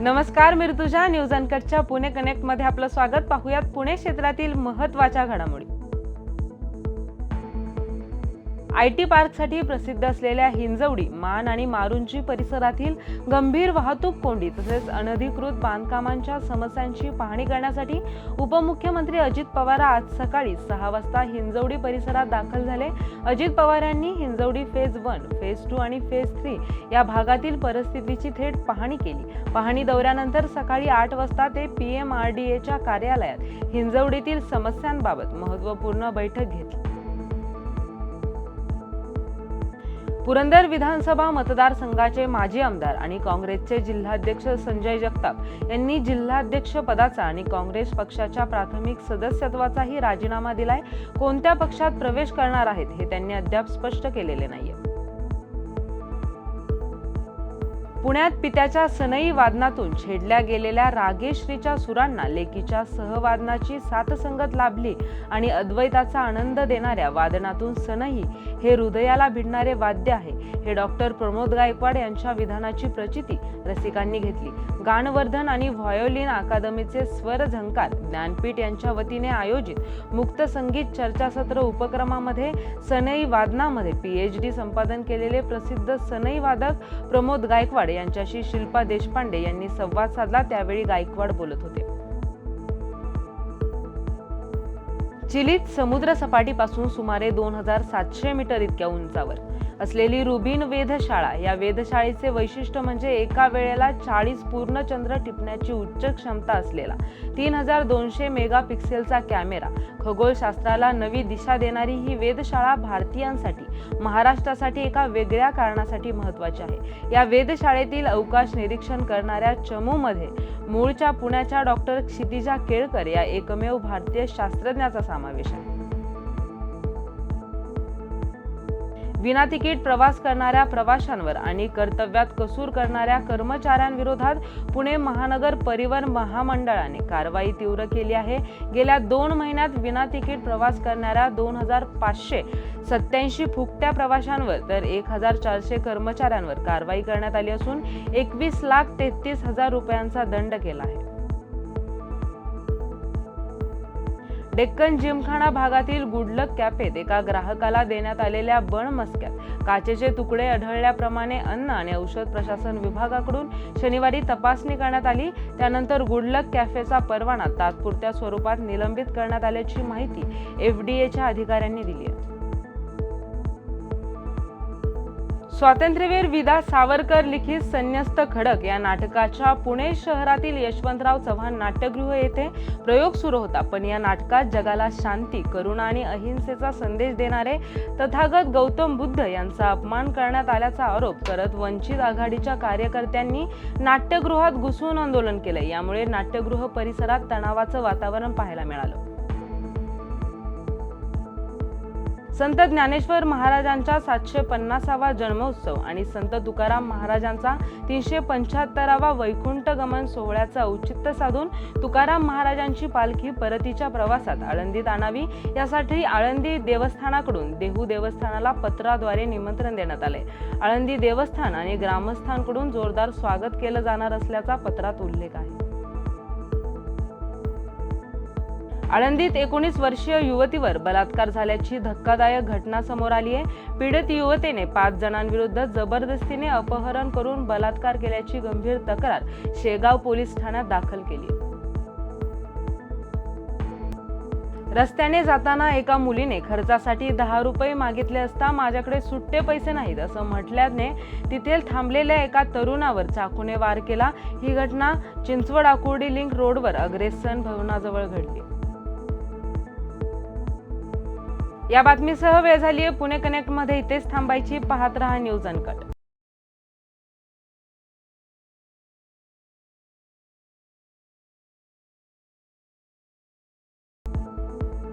नमस्कार मी ऋतुजा. न्यूज अनकटच्या पुणे कनेक्टमध्ये आपलं स्वागत. पाहूयात पुणे क्षेत्रातील महत्त्वाच्या घडामोडी. आय टी पार्कसाठी प्रसिद्ध असलेल्या हिंजवडी मान आणि मारुंजी परिसरातील गंभीर वाहतूक कोंडी तसेच अनधिकृत बांधकामांच्या समस्यांची पाहणी करण्यासाठी उपमुख्यमंत्री अजित पवार आज सकाळी सहा वाजता हिंजवडी परिसरात दाखल झाले. अजित पवार यांनी Hinjewadi phase one phase two आणि फेज थ्री या भागातील परिस्थितीची थेट पाहणी केली. पाहणी दौऱ्यानंतर सकाळी आठ वाजता ते पी एम आर डी एच्या कार्यालयात हिंजवडीतील समस्यांबाबत महत्त्वपूर्ण बैठक घेतली. पुरंदर विधानसभा मतदारसंघाचे माजी आमदार आणि काँग्रेसचे जिल्हाध्यक्ष संजय जगताप यांनी जिल्हाध्यक्ष पदाचा आणि काँग्रेस पक्षाच्या प्राथमिक सदस्यत्वाचाही राजीनामा दिलाय. कोणत्या पक्षात प्रवेश करणार आहेत हे त्यांनी अद्याप स्पष्ट केलेले नाहीये. पुण्यात पित्याच्या सनई वादनातून छेडल्या गेलेल्या रागेश्रीच्या सुरांना लेकीच्या सहवादनाची साथसंगत लाभली आणि अद्वैताचा आनंद देणाऱ्या वादनातून सनई हे हृदयाला भिडणारे वाद्य आहे. हे डॉक्टर प्रमोद गायकवाड यांच्या विधानाची प्रचिती रसिकांनी घेतली. गाणवर्धन आणि व्हायोलिन अकादमीचे स्वर झंकार ज्ञानपीठ यांच्या वतीने आयोजित मुक्त संगीत चर्चासत्र उपक्रमामध्ये सनई वादनामध्ये पीएच डी संपादन केलेले प्रसिद्ध सनई वादक प्रमोद गायकवाड यांच्याशी शिल्पा देशपांडे यांनी संवाद साधला. त्यावेळी गायकवाड बोलत होते. चिलीत समुद्र सपाटीपासून सुमारे दोन हजार सातशे मीटर इतक्या उंचावर. असलेली रुबीन वेधशाळा या वेधशाळेचे वैशिष्ट्य म्हणजे एका वेळेला चाळीस पूर्ण चंद्र टिपण्याची उच्च क्षमता असलेला तीन हजार दोनशे मेगा पिक्सेलचा कॅमेरा खगोलशास्त्राला नवी दिशा देणारी ही वेधशाळा भारतीयांसाठी महाराष्ट्रासाठी एका वेगळ्या कारणासाठी महत्वाची आहे. या वेधशाळेतील अवकाश निरीक्षण करणाऱ्या चमूमध्ये मूळच्या पुण्याच्या डॉक्टर क्षितिजा केळकर या एकमेव भारतीय शास्त्रज्ञाचा समावेश आहे. विना तिकीट प्रवास करणाऱ्या प्रवाशांवर आणि कर्तव्यात कसूर करणाऱ्या कर्मचाऱ्यांविरोधात पुणे महानगर परिवहन महामंडळाने कारवाई तीव्र केली आहे. गेल्या दोन महिन्यात विना तिकीट प्रवास करणाऱ्या दोन हजार पाचशे सत्याऐंशी फुकट्या प्रवाशांवर तर एक हजार चारशे कर्मचाऱ्यांवर कारवाई करण्यात आली असून एकवीस लाख तेहतीस हजार रुपयांचा दंड केला आहे. डेक्कन जिमखाना भागातील गुडलक कॅफेत एका ग्राहकाला देण्यात आलेल्या बण मस्क्यात काचेचे तुकडे आढळल्याप्रमाणे अन्न आणि औषध प्रशासन विभागाकडून शनिवारी तपासणी करण्यात आली. त्यानंतर गुडलक कॅफेचा परवाना तात्पुरत्या स्वरूपात निलंबित करण्यात आल्याची माहिती एफडीएच्या अधिकाऱ्यांनी दिली आहे. स्वातंत्र्यवीर विदा सावरकर लिखित संन्यस्त खडक या नाटकाच्या पुणे शहरातील यशवंतराव चव्हाण नाट्यगृह येथे प्रयोग सुरू होता. पण या नाटकात जगाला शांती करुणा आणि अहिंसेचा संदेश देणारे तथागत गौतम बुद्ध यांचा अपमान करण्यात आल्याचा आरोप करत वंचित आघाडीच्या कार्यकर्त्यांनी नाट्यगृहात घुसून आंदोलन केलं. यामुळे नाट्यगृह परिसरात तणावाचं वातावरण पाहायला मिळालं. संत ज्ञानेश्वर महाराजांचा सातशे पन्नासावा जन्मोत्सव आणि संत तुकाराम महाराजांचा तीनशे पंच्याहत्तरावा वैकुंठ गमन सोहळ्याचं औचित्य साधून तुकाराम महाराजांची पालखी परतीच्या प्रवासात आळंदीत आणावी. यासाठी आळंदी देवस्थानाकडून देहू देवस्थानाला पत्राद्वारे निमंत्रण देण्यात आले. आळंदी देवस्थान आणि ग्रामस्थांकडून जोरदार स्वागत केलं जाणार असल्याचा पत्रात उल्लेख आहे. आळंदीत एकोणीस वर्षीय युवतीवर बलात्कार झाल्याची धक्कादायक घटना समोर आली आहे. पीडित युवतीने पाच जणांविरुद्ध जबरदस्तीने अपहरण करून बलात्कार केल्याची गंभीर तक्रार शेगाव पोलीस ठाण्यात दाखल केली. रस्त्याने जाताना एका मुलीने खर्चासाठी दहा रुपये मागितले असता माझ्याकडे सुट्टे पैसे नाहीत असं म्हटल्याने तिथे थांबलेल्या एका तरुणावर चाकूने वार केला. ही घटना चिंचवड आकुर्डी लिंक रोडवर अग्रेसन भवनाजवळ घडली. या बातमीसह वेळ झाली आहे पुणे कनेक्टमध्ये इथेच थांबायची पाहत रहा न्यूज अनकट.